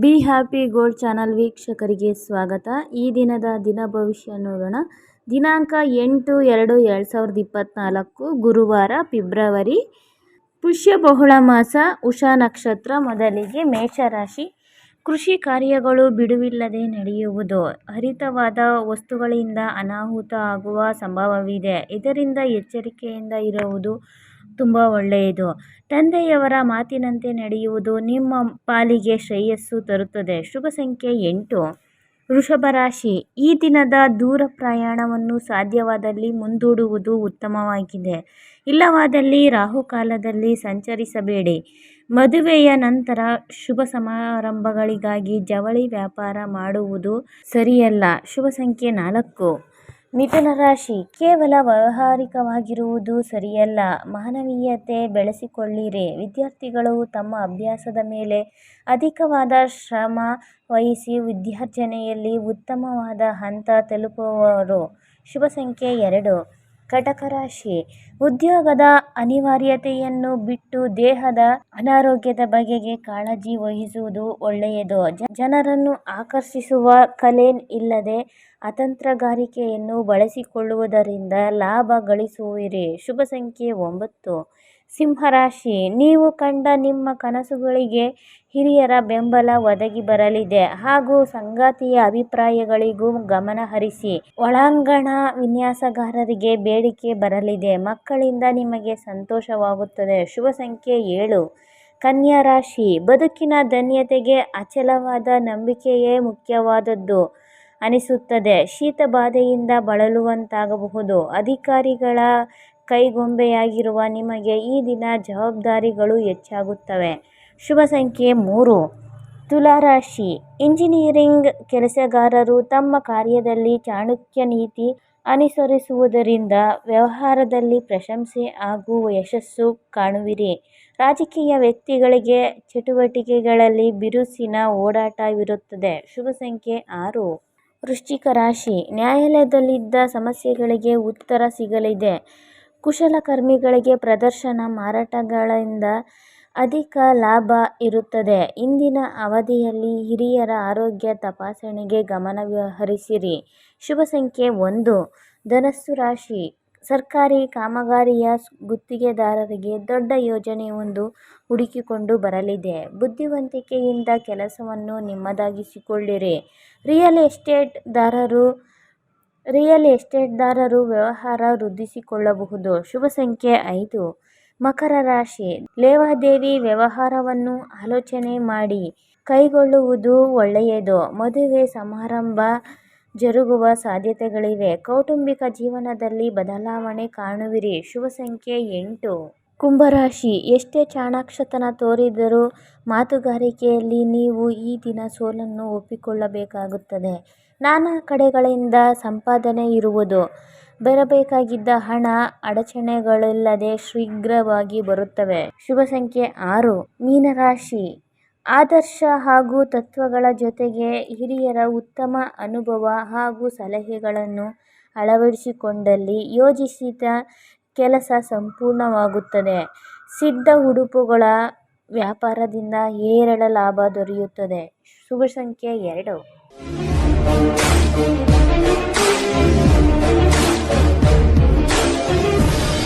Be happy gold channel ವೀಕ್ಷಕರಿಗೆ ಸ್ವಾಗತ. ಈ ದಿನದ ದಿನ ಭವಿಷ್ಯ ನೋಡೋಣ. ದಿನಾಂಕ ಎಂಟು ಎರಡು ಎರಡು ಸಾವಿರದ ಇಪ್ಪತ್ತ್ನಾಲ್ಕು ಗುರುವಾರ, ಫಿಬ್ರವರಿ. ಪುಷ್ಯ ಬಹುಳ ಮಾಸ, ಉಷಾ ನಕ್ಷತ್ರ ಮೊದಲಿಗೆ ಮೇಷರಾಶಿ. ಕೃಷಿ ಕಾರ್ಯಗಳು ಬಿಡುವಿಲ್ಲದೆ ನಡೆಯುವುದು. ಹರಿತವಾದ ವಸ್ತುಗಳಿಂದ ಅನಾಹುತ ಆಗುವ ಸಂಭವವಿದೆ. ಇದರಿಂದ ಎಚ್ಚರಿಕೆಯಿಂದ ಇರುವುದು ತುಂಬ ಒಳ್ಳೆಯದು. ತಂದೆಯವರ ಮಾತಿನಂತೆ ನಡೆಯುವುದು ನಿಮ್ಮ ಪಾಲಿಗೆ ಶ್ರೇಯಸ್ಸು ತರುತ್ತದೆ. ಶುಭ ಸಂಖ್ಯೆ ಎಂಟು. ವೃಷಭ ರಾಶಿ. ಈ ದಿನದ ದೂರ ಪ್ರಯಾಣವನ್ನು ಸಾಧ್ಯವಾದಲ್ಲಿ ಮುಂದೂಡುವುದು ಉತ್ತಮವಾಗಿದೆ. ಇಲ್ಲವಾದಲ್ಲಿ ರಾಹುಕಾಲದಲ್ಲಿ ಸಂಚರಿಸಬೇಡಿ. ಮದುವೆಯ ನಂತರ ಶುಭ ಸಮಾರಂಭಗಳಿಗಾಗಿ ಜವಳಿ ವ್ಯಾಪಾರ ಮಾಡುವುದು ಸರಿಯಲ್ಲ. ಶುಭ ಸಂಖ್ಯೆ ನಾಲ್ಕು. ಮಿಥುನ ರಾಶಿ, ಕೇವಲ ವ್ಯಾವಹಾರಿಕವಾಗಿರುವುದು ಸರಿಯಲ್ಲ. ಮಾನವೀಯತೆ ಬೆಳೆಸಿಕೊಳ್ಳಿರಿ. ವಿದ್ಯಾರ್ಥಿಗಳು ತಮ್ಮ ಅಭ್ಯಾಸದ ಮೇಲೆ ಅಧಿಕವಾದ ಶ್ರಮ ವಹಿಸಿ ವಿದ್ಯಾರ್ಜನೆಯಲ್ಲಿ ಉತ್ತಮವಾದ ಹಂತ ತಲುಪುವರು. ಶುಭ ಸಂಖ್ಯೆ ಎರಡು. ಕಟಕ ರಾಶಿ. ಉದ್ಯೋಗದ ಅನಿವಾರ್ಯತೆಯನ್ನು ಬಿಟ್ಟು ದೇಹದ ಅನಾರೋಗ್ಯದ ಬಗೆಗೆ ಕಾಳಜಿ ವಹಿಸುವುದು ಒಳ್ಳೆಯದು. ಜನರನ್ನು ಆಕರ್ಷಿಸುವ ಕಲೆ ಇಲ್ಲದೆ ಅತಂತ್ರಗಾರಿಕೆಯನ್ನು ಬಳಸಿಕೊಳ್ಳುವುದರಿಂದ ಲಾಭ ಗಳಿಸುವಿರಿ. ಶುಭ ಸಂಖ್ಯೆ ಒಂಬತ್ತು. ಸಿಂಹರಾಶಿ, ನೀವು ಕಂಡ ನಿಮ್ಮ ಕನಸುಗಳಿಗೆ ಹಿರಿಯರ ಬೆಂಬಲ ಒದಗಿ ಬರಲಿದೆ. ಹಾಗೂ ಸಂಗಾತಿಯ ಅಭಿಪ್ರಾಯಗಳಿಗೂ ಗಮನ ಹರಿಸಿ. ಒಳಾಂಗಣ ವಿನ್ಯಾಸಗಾರರಿಗೆ ಬೇಡಿಕೆ ಬರಲಿದೆ. ಮಕ್ಕಳಿಂದ ನಿಮಗೆ ಸಂತೋಷವಾಗುತ್ತದೆ. ಶುಭ ಸಂಖ್ಯೆ ಏಳು. ಕನ್ಯಾ ರಾಶಿ, ಬದುಕಿನ ಧನ್ಯತೆಗೆ ಅಚಲವಾದ ನಂಬಿಕೆಯೇ ಮುಖ್ಯವಾದದ್ದು ಅನಿಸುತ್ತದೆ. ಶೀತ ಬಾಧೆಯಿಂದ ಬಳಲುವಂತಾಗಬಹುದು. ಅಧಿಕಾರಿಗಳ ಕೈಗೊಂಬೆಯಾಗಿರುವ ನಿಮಗೆ ಈ ದಿನ ಜವಾಬ್ದಾರಿಗಳು ಹೆಚ್ಚಾಗುತ್ತವೆ. ಶುಭ ಸಂಖ್ಯೆ ಮೂರು. ತುಲಾರಾಶಿ. ಇಂಜಿನಿಯರಿಂಗ್ ಕೆಲಸಗಾರರು ತಮ್ಮ ಕಾರ್ಯದಲ್ಲಿ ಚಾಣಕ್ಯ ನೀತಿ ಅನುಸರಿಸುವುದರಿಂದ ವ್ಯವಹಾರದಲ್ಲಿ ಪ್ರಶಂಸೆ ಹಾಗೂ ಯಶಸ್ಸು ಕಾಣುವಿರಿ. ರಾಜಕೀಯ ವ್ಯಕ್ತಿಗಳಿಗೆ ಚಟುವಟಿಕೆಗಳಲ್ಲಿ ಬಿರುಸಿನ ಓಡಾಟವಿರುತ್ತದೆ ಶುಭ ಸಂಖ್ಯೆ ಆರು. ವೃಶ್ಚಿಕ ರಾಶಿ. ನ್ಯಾಯಾಲಯದಲ್ಲಿದ್ದ ಸಮಸ್ಯೆಗಳಿಗೆ ಉತ್ತರ ಸಿಗಲಿದೆ. ಕುಶಲಕರ್ಮಿಗಳಿಗೆ ಪ್ರದರ್ಶನ ಮಾರಾಟಗಳಿಂದ ಅಧಿಕ ಲಾಭ ಇರುತ್ತದೆ. ಇಂದಿನ ಅವಧಿಯಲ್ಲಿ ಹಿರಿಯರ ಆರೋಗ್ಯ ತಪಾಸಣೆಗೆ ಗಮನ ಹರಿಸಿರಿ ಶುಭ ಸಂಖ್ಯೆ ಒಂದು. ಧನಸ್ಸು ರಾಶಿ. ಸರ್ಕಾರಿ ಕಾಮಗಾರಿಯ ಗುತ್ತಿಗೆದಾರರಿಗೆ ದೊಡ್ಡ ಯೋಜನೆಯೊಂದು ಹುಡುಕಿಕೊಂಡು ಬರಲಿದೆ. ಬುದ್ಧಿವಂತಿಕೆಯಿಂದ ಕೆಲಸವನ್ನು ನಿಮ್ಮದಾಗಿಸಿಕೊಳ್ಳಿರಿ. ರಿಯಲ್ ಎಸ್ಟೇಟ್ದಾರರು ರಿಯಲ್ ಎಸ್ಟೇಟ್ದಾರರು ವ್ಯವಹಾರ ವೃದ್ಧಿಸಿಕೊಳ್ಳಬಹುದು. ಶುಭ ಸಂಖ್ಯೆ ಐದು. ಮಕರ ರಾಶಿ. ಲೇವಾದೇವಿ ವ್ಯವಹಾರವನ್ನು ಆಲೋಚನೆ ಮಾಡಿ ಕೈಗೊಳ್ಳುವುದು ಒಳ್ಳೆಯದು. ಮದುವೆ ಸಮಾರಂಭ ಜರುಗುವ ಸಾಧ್ಯತೆಗಳಿವೆ. ಕೌಟುಂಬಿಕ ಜೀವನದಲ್ಲಿ ಬದಲಾವಣೆ ಕಾಣುವಿರಿ. ಶುಭ ಸಂಖ್ಯೆ ಎಂಟು. ಕುಂಭರಾಶಿ, ಎಷ್ಟೇ ಚಾಣಾಕ್ಷತನ ತೋರಿದರೂ ಮಾತುಗಾರಿಕೆಯಲ್ಲಿ ನೀವು ಈ ದಿನ ಸೋಲನ್ನು ಒಪ್ಪಿಕೊಳ್ಳಬೇಕಾಗುತ್ತದೆ. ನಾನಾ ಕಡೆಗಳಿಂದ ಸಂಪಾದನೆ ಇರುವುದು. ಬರಬೇಕಾಗಿದ್ದ ಹಣ, ಅಡಚಣೆಗಳಿಲ್ಲದೆ ಶೀಘ್ರವಾಗಿ ಬರುತ್ತವೆ. ಶುಭ ಸಂಖ್ಯೆ ಆರು, ಮೀನರಾಶಿ. ಆದರ್ಶ ಹಾಗೂ ತತ್ವಗಳ ಜೊತೆಗೆ ಹಿರಿಯರ ಉತ್ತಮ ಅನುಭವ ಹಾಗೂ ಸಲಹೆಗಳನ್ನು ಅಳವಡಿಸಿಕೊಂಡಲ್ಲಿ ಯೋಜಿಸಿದ ಕೆಲಸ ಸಂಪೂರ್ಣವಾಗುತ್ತದೆ. ಸಿದ್ಧ ಉಡುಪುಗಳ ವ್ಯಾಪಾರದಿಂದ ಹೇರಳ ಲಾಭ ದೊರೆಯುತ್ತದೆ. ಶುಭ ಸಂಖ್ಯೆ ಎರಡು.